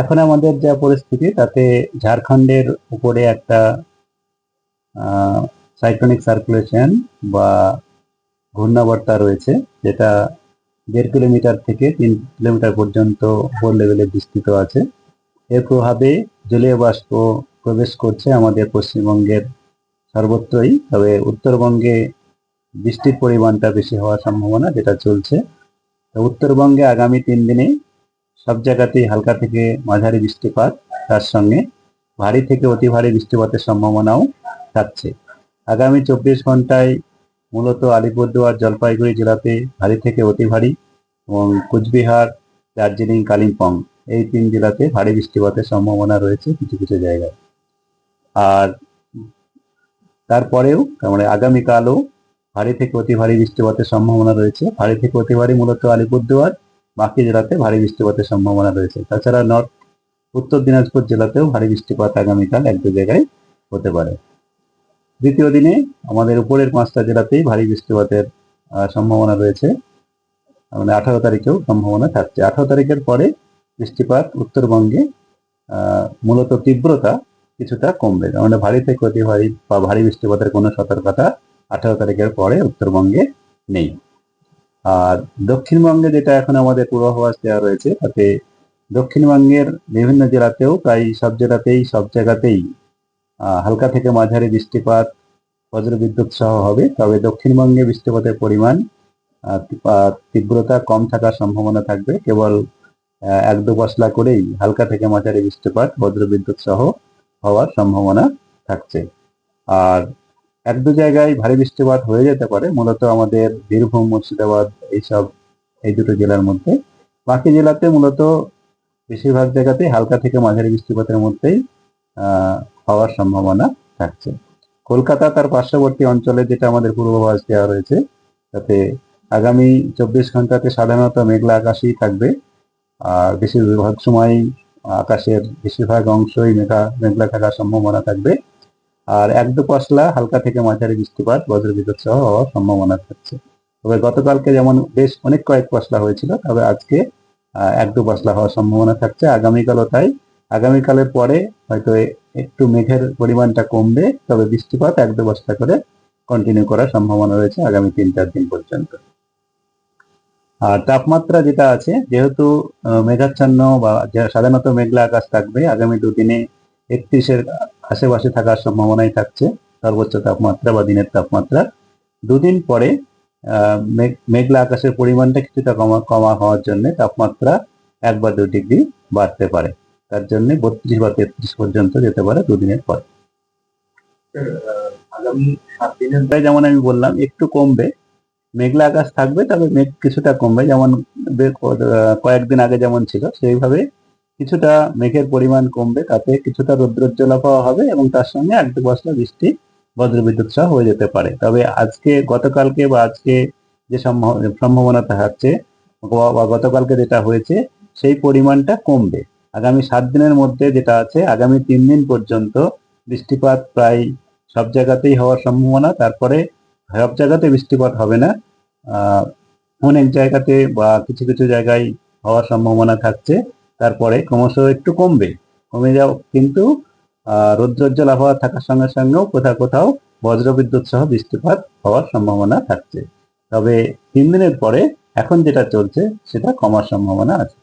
এখন আমাদের যা পরিস্থিতি, তাতে ঝাড়খণ্ডের উপরে একটা সাইক্লোনিক সার্কুলেশন বা ঘূর্ণাবর্তা রয়েছে, যেটা দেড় কিলোমিটার থেকে তিন কিলোমিটার পর্যন্ত উপর লেভেলে বিস্তৃত আছে। এর প্রভাবে জলীয় বাষ্প প্রবেশ করছে আমাদের পশ্চিমবঙ্গের সর্বত্রই, তবে উত্তরবঙ্গে বৃষ্টির পরিমাণটা বেশি হওয়ার সম্ভাবনা যেটা চলছে। উত্তরবঙ্গে আগামী তিন দিনে সব জায়গাতেই হালকা থেকে মাঝারি বৃষ্টিপাত তার সঙ্গে ভারী থেকে অতি ভারী বৃষ্টিপাতের সম্ভাবনাও থাকছে। আগামী চব্বিশ ঘন্টায় মূলত আলিপুরদুয়ার, জলপাইগুড়ি জেলাতে ভারী থেকে অতি ভারী এবং কুচবিহার, দার্জিলিং, কালিম্পং এই তিন জেলাতে ভারী বৃষ্টিপাতের সম্ভাবনা রয়েছে কিছু কিছু জায়গায়। আর তারপরেও তার মানে আগামীকালও ভারী থেকে অতি ভারী বৃষ্টিপাতের সম্ভাবনা রয়েছে। ভারী থেকে অতি ভারী মূলত আলিপুরদুয়ার বাকি জেলাতে ভারী বৃষ্টিপাতের সম্ভাবনা রয়েছে। তাছাড়া নর্থ, উত্তর দিনাজপুর জেলাতেও ভারী বৃষ্টিপাত আগামীকাল এক দু জায়গায় হতে পারে। দ্বিতীয় দিনে আমাদের উপরের পাঁচটা জেলাতেই ভারী বৃষ্টিপাতের সম্ভাবনা রয়েছে। মানে আঠারো তারিখেও সম্ভাবনা থাকছে। আঠারো তারিখের পরে বৃষ্টিপাত উত্তরবঙ্গে মূলত তীব্রতা কিছুটা কমবে। মানে ভারী থেকে অতি ভারী বা ভারী বৃষ্টিপাতের কোনো সতর্কতা আঠারো তারিখের পরে উত্তরবঙ্গে নেই। আর দক্ষিণবঙ্গে যেটা এখন আমাদের পূর্বাভাস দেওয়া রয়েছে, তাতে দক্ষিণবঙ্গের বিভিন্ন জেলাতেও প্রায় সব জেলাতেই, সব জায়গাতেই হালকা থেকে মাঝারি বৃষ্টিপাত, বজ্রবিদ্যুৎ সহ হবে। তবে দক্ষিণবঙ্গে বৃষ্টিপাতের পরিমাণ তীব্রতা কম থাকার সম্ভাবনা থাকবে। কেবল এক দু পশলা করেই হালকা থেকে মাঝারি বৃষ্টিপাত, বজ্রবিদ্যুৎ সহ হওয়ার সম্ভাবনা থাকছে। আর এক দু জায়গায় ভারী বৃষ্টিপাত হয়ে যেতে পারে, মূলত আমাদের বীরভূম, মুর্শিদাবাদ, এইসব এই দুটো জেলার মধ্যে। বাকি জেলাতে মূলত বেশিরভাগ জায়গাতেই হালকা থেকে মাঝারি বৃষ্টিপাতের মধ্যেই হওয়ার সম্ভাবনা থাকছে। কলকাতা তার পার্শ্ববর্তী অঞ্চলে, যেটা আমাদের পূর্বাভাস দেওয়া রয়েছে, তাতে আগামী চব্বিশ ঘন্টাতে সাধারণত মেঘলা আকাশই থাকবে। আর বেশিরভাগ সময় আকাশের বেশিরভাগ অংশই মেঘা, মেঘলা থাকার সম্ভাবনা থাকবে। আর এক দু পশলা হালকা থেকে মাঝারি বৃষ্টিপাত, বজ্রবিদ্যুৎ সহ হওয়ার সম্ভাবনা থাকছে। তবে গতকালকে যেমন বেশ অনেক কয়েক পশলা হয়েছিল, তবে আজকে এক দু পশলা হওয়ার সম্ভাবনা থাকছে। আগামীকালও তাই। আগামীকালের পরে হয়তো একটু মেঘের পরিমাণটা কমবে, তবে বৃষ্টিপাত এক দু বস্তা করে কন্টিনিউ করার সম্ভাবনা রয়েছে আগামী তিন চার দিন পর্যন্ত। আর তাপমাত্রা যেটা আছে, যেহেতু মেঘাচ্ছন্ন বা সাধারণত মেঘলা আকাশ থাকবে, আগামী দুদিনে একত্রিশের আশেপাশে থাকার সম্ভাবনাই থাকছে। সর্বোচ্চ তাপমাত্রা বা দিনের তাপমাত্রা। দুদিন পরে মেঘলা আকাশের পরিমাণটা কিছুটা কমা কমা হওয়ার জন্য তাপমাত্রা এক বা দু ডিগ্রি বাড়তে পারে। তার জন্য বত্রিশ বা তেত্রিশ পর্যন্ত যেতে পারে দুদিনের পরে। আগামী সাত দিনের যেমন আমি বললাম একটু কমবে। মেঘলা আকাশ থাকবে তবে মেঘ কিছুটা কমবে। যেমন কয়েকদিন আগে যেমন ছিল সেইভাবে কিছুটা মেঘের পরিমাণ কমবে, তাতে কিছুটা রৌদ্রোজ্জ্বল আবহাওয়া হবে এবং তার সঙ্গে এক দু বছর বৃষ্টি, বজ্রবিদ্যুৎ সহ হয়ে যেতে পারে। তবে আজকে, গতকালকে বা আজকে যে সম্ভাব- সম্ভাবনা থাকছে, বা- গতকালকে যেটা হয়েছে, সেই পরিমাণটা কমবে। আগামী সাত দিনের মধ্যে যেটা আছে, আগামী তিন দিন পর্যন্ত বৃষ্টিপাত প্রায় সব জায়গাতেই হওয়ার সম্ভাবনা, তারপরে সব জায়গাতে বৃষ্টিপাত হবে না। অনেক জায়গাতে বা কিছু কিছু জায়গায় হওয়ার সম্ভাবনা থাকছে। তারপরে ক্রমশ একটু কমবে। কমে যাও, কিন্তু রৌদ্রোজ্জ্বল আবহাওয়া থাকার সঙ্গে সঙ্গেও কোথাও কোথাও বজ্রবিদ্যুৎ সহ বৃষ্টিপাত হওয়ার সম্ভাবনা থাকছে। তবে তিন দিনের পরে এখন যেটা চলছে, সেটা কমার সম্ভাবনা আছে।